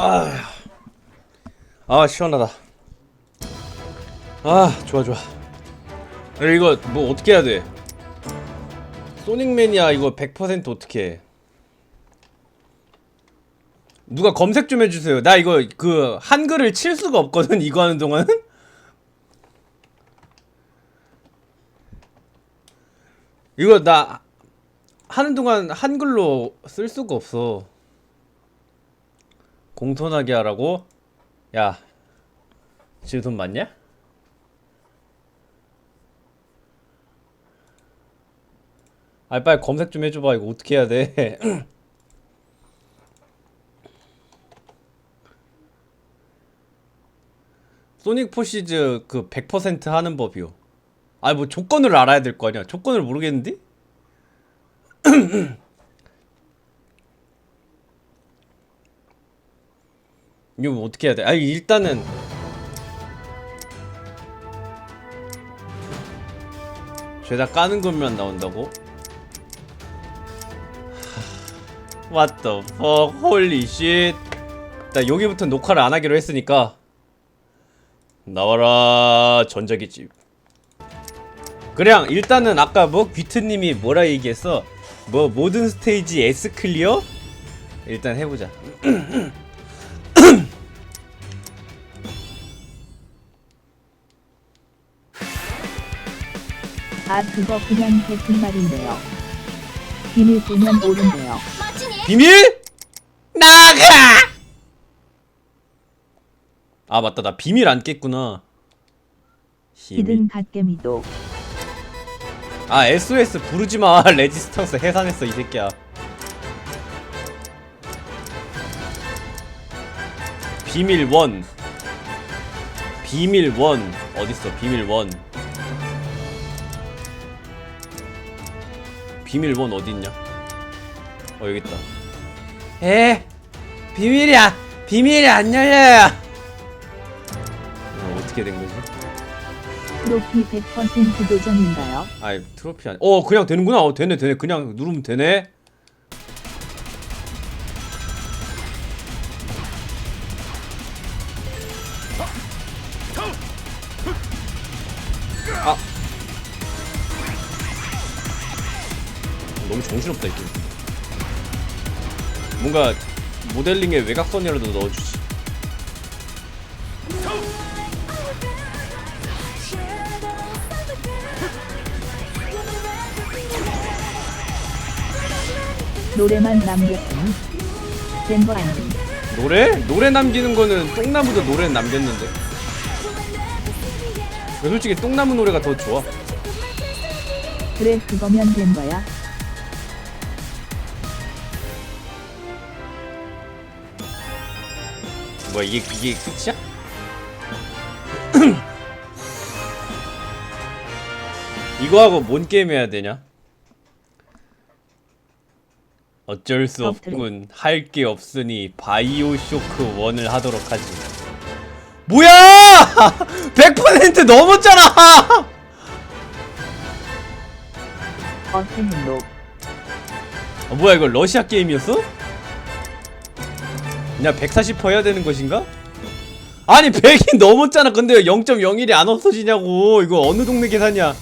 아, 아 시원하다. 아 좋아 좋아. 이거 뭐 어떻게 해야 돼? 소닉 매니아 이거 100% 어떻게 해? 누가 검색 좀 해주세요. 나 이거 그 한글을 칠 수가 없거든. 이거 하는 동안은. 이거 나 하는 동안 한글로 쓸 수가 없어. 공손하게 하라고? 야, 지금 돈 많냐? 아, 빨리 검색 좀 해줘봐. 이거 어떻게 해야 돼? 소닉 포시즈 그 100% 하는 법이요. 아, 뭐 조건을 알아야 될 거 아니야. 조건을 모르겠는데? 이거 뭐 어떻게 해야 돼? 아 일단은 죄다 까는 것만 나온다고? 하, What the fuck? Holy shit. 나 여기부터 녹화를 안 하기로 했으니까 나와라 전자기집. 그냥 일단은 아까 뭐 귀트님이 뭐라 얘기했어? 뭐 모든 스테이지 S 클리어? 일단 해보자. 아 그거 그냥 대승말인데요. 비밀 보면 오른데요. 비밀? 나가! 아 맞다 나 비밀 안 깼구나 비밀. 히든 갓개미도 아 SOS 부르지마 레지스탕스 해산했어 이 새끼야 비밀 원 비밀 원 어딨어 비밀 원 비밀 원 어딨냐? 어 여기 있다. 에? 비밀이야. 비밀이 안 열려요. 어, 어떻게 된 거지? 트로피 100% 도전인가요? 아이 트로피 아니 어 그냥 되는구나. 어 되네 되네. 그냥 누르면 되네 너무 정신없다 이게 뭔가 모델링에 외곽선이라도 넣어주지 노래만 남겼으니 된거 아님. 노래? 노래 남기는 거는 똥나무도 노래 남겼는데. 솔직히 똥나무 노래가 더 좋아. 그래 그거면 된 거야. 뭐야 이게 이게 끝이야? 이거 하고 뭔 게임 해야 되냐? 어쩔 수 엎드려. 없군. 할 게 없으니 바이오 쇼크 1을 하도록 하지. 뭐야! 100% 넘었잖아! 어태밀로 아, 뭐야 이거 러시아 게임이었어? 그냥 140% 해야 되는 것인가? 아니 100이 넘었잖아. 근데 왜 0.01이 안 없어지냐고. 이거 어느 동네 계산이야?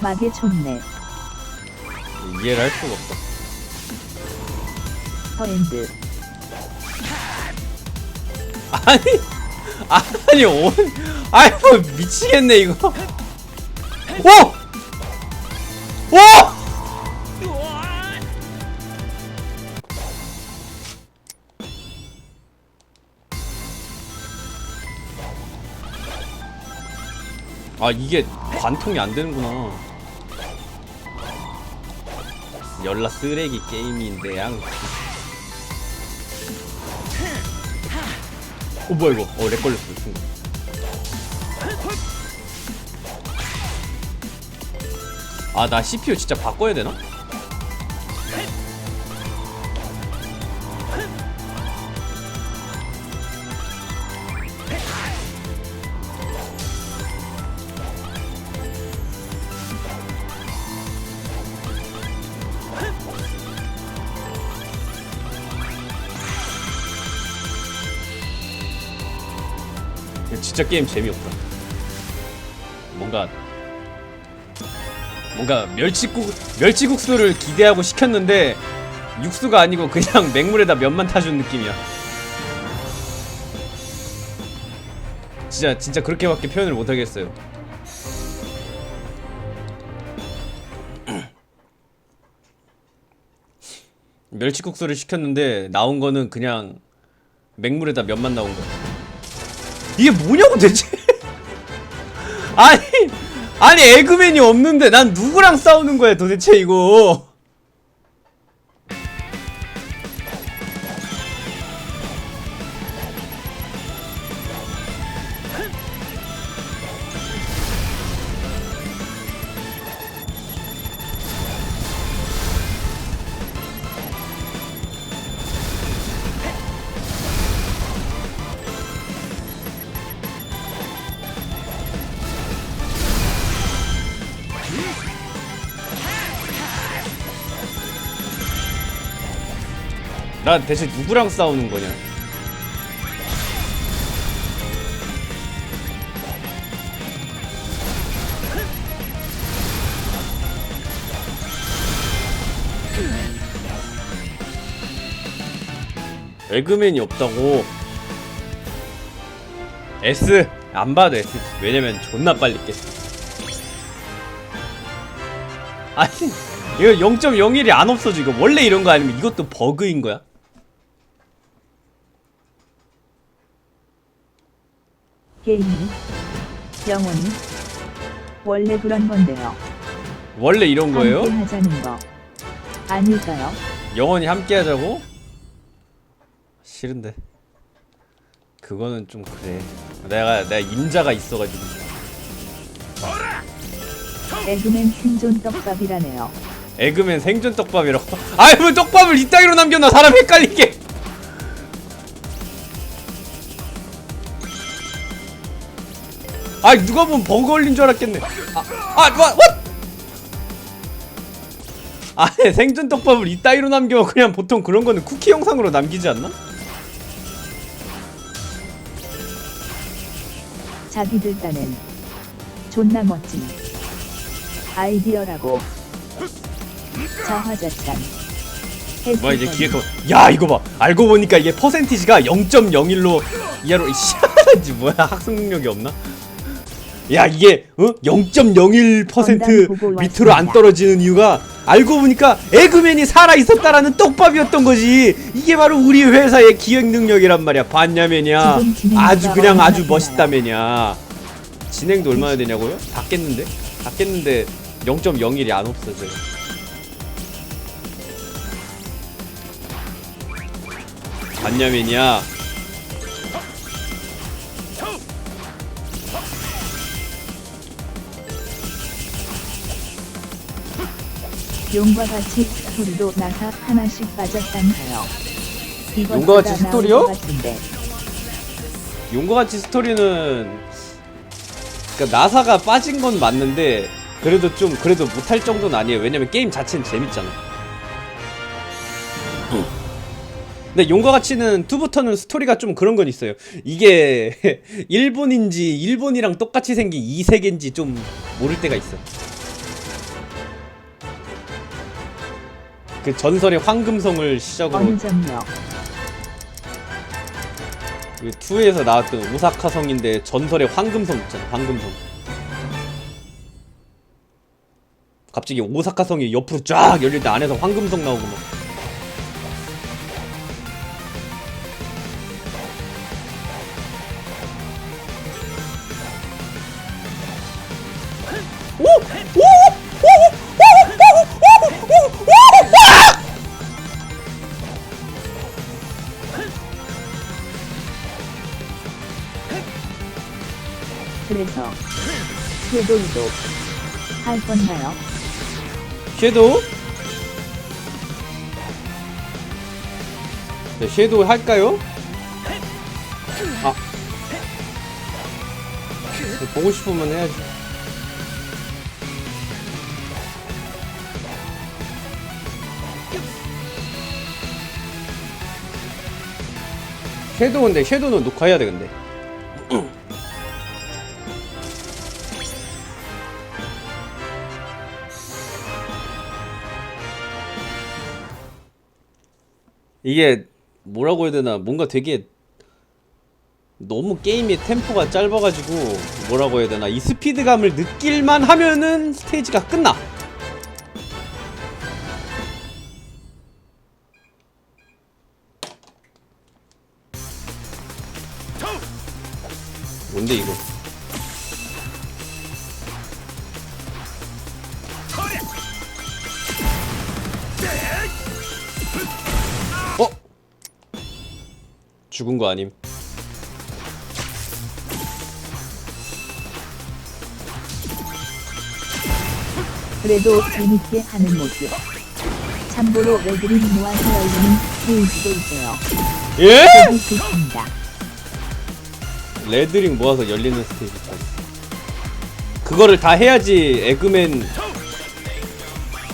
막의 촌내 이해를 할 수가 없어 서엔드. 아니 아니 온 아이 뭐 미치겠네 이거. 오! 오! 아 이게 관통이 안 되는구나. 열라 쓰레기 게임인데 양. 어 뭐야 이거? 어렉 걸렸어 순간 아 나 CPU 진짜 바꿔야 되나? 진짜 게임 재미없다. 뭔가 뭔가 멸치국 멸치국수를 기대하고 시켰는데 육수가 아니고 그냥 맹물에다 면만 타준 느낌이야. 진짜 진짜 그렇게밖에 표현을 못 하겠어요. 멸치국수를 시켰는데 나온 거는 그냥 맹물에다 면만 나온 거야. 이게 뭐냐고 대체? 아니 아니 에그맨이 없는데 난 누구랑 싸우는 거야 도대체 이거? 난 대체 누구랑 싸우는 거냐? 에그맨이 없다고. S. 안 봐도 S. 왜냐면 존나 빨리 깼어 아니 이거 0.01이 안 없어져. 이거 원래 이런 거 아니면 이것도 버그인 거야? 게임이 영원히 원래 그런 건데요. 원래 이런 거예요? 함께 하자는 거 아닐까요? 영원히 함께 하자고? 싫은데 그거는 좀 그래 내가 내가 임자가 있어가지고 에그맨 생존 떡밥이라네요. 에그맨 생존 떡밥이라고 아이 뭐 떡밥을 이따위로 남겨놔 사람 헷갈리게 아 누가 보면 버그 걸린 줄 알았겠네 아아 뭐, what? 아 생존 떡밥을 이따위로 남겨 그냥 보통 그런 거는 쿠키 영상으로 남기지 않나? 자기들 딴엔 존나 멋진 아이디어라고 저화자찬 뭐 이제 기획 야 이거 봐 알고 보니까 이게 퍼센티지가 0.01로 이하로 씨 뭐야 학습 능력이 없나? 야 이게 어? 0.01% 건담 보고 밑으로 안. 떨어지는 이유가 알고 보니까 에그맨이 살아 있었다라는 떡밥이었던 거지 이게 바로 우리 회사의 기획 능력이란 말이야 진행자가 아주 그냥 아주? 멋있다면야 진행도 얼마나 되냐고요? 다 깼는데 다 깼는데 0.01이 안 없어져요 봤냐면야 용과 같이 스토리도 나사 하나씩 빠졌단가요? 용과 같이 스토리요? 용과 같이 스토리는 그러니까 나사가 빠진 건 맞는데 그래도 좀 그래도 못할 정도는 아니에요. 왜냐면 게임 자체는 재밌잖아. 근데 용과 같이는 2부터는 스토리가 좀 그런 건 있어요. 이게 일본인지 일본이랑 똑같이 생긴 이 세계인지 좀 모를 때가 있어. 그 전설의 황금성을 시작으로? 그 2에서 나왔던 오사카 성인데 전설의 황금성 있잖아 황금성 갑자기 오사카 성이 옆으로 쫙 열릴 때 안에서 황금성 나오고 막 궤도이도 할 건가요? 섀도우? 네, 섀도우 할까요? 아 보고 싶으면 해야지 섀도우인데 섀도우는 녹화해야 돼 근데 이게 뭐라고 해야 되나? 뭔가 되게 너무 게임의 템포가 짧아가지고 뭐라고 해야 되나? 이 스피드감을 느낄만 하면은 스테이지가 끝나. 뭔데 이거 죽은 거 아님 그래도 재밌게 하는 모습. 참고로 레드링 모아서 열리는 스테이지도 있어요. 예? 좋습니다. 레드링 모아서 열리는 스테이지 그거를 다 해야지 에그맨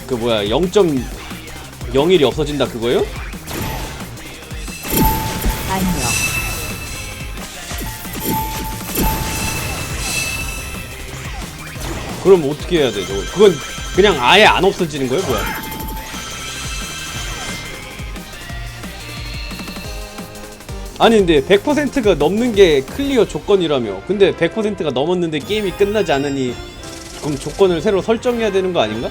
그 뭐야 0.01이 없어진다 그거요? 아니요. 그럼 어떻게 해야 돼 저거? 그건 그냥 아예 안 없어지는 거예요 뭐야? 아니 근데 100%가 넘는 게 클리어 조건이라며. 근데 100%가 넘었는데 게임이 끝나지 않으니 그럼 조건을 새로 설정해야 되는 거 아닌가?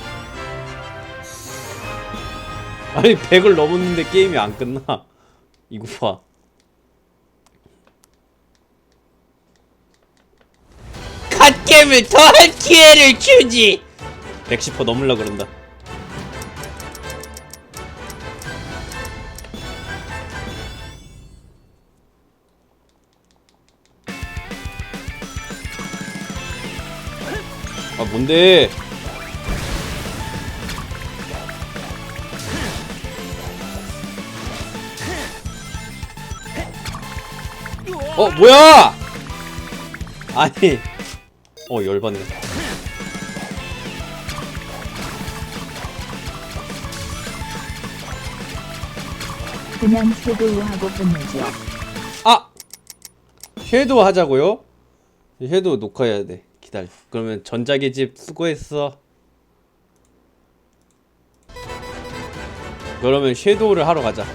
아니 100을 넘었는데 게임이 안 끝나. 이거 봐 갓겜을 더할 기회를 주지. 110% 넘으려 그런다. 아 뭔데? 어 뭐야? 아니 어 열받네 그냥 쇄도우 하고 끝내죠. 아! 섀도우 하자고요? 섀도우 녹화해야 돼 기다려 그러면 전자계집 수고했어 그러면 섀도우를 하러 가자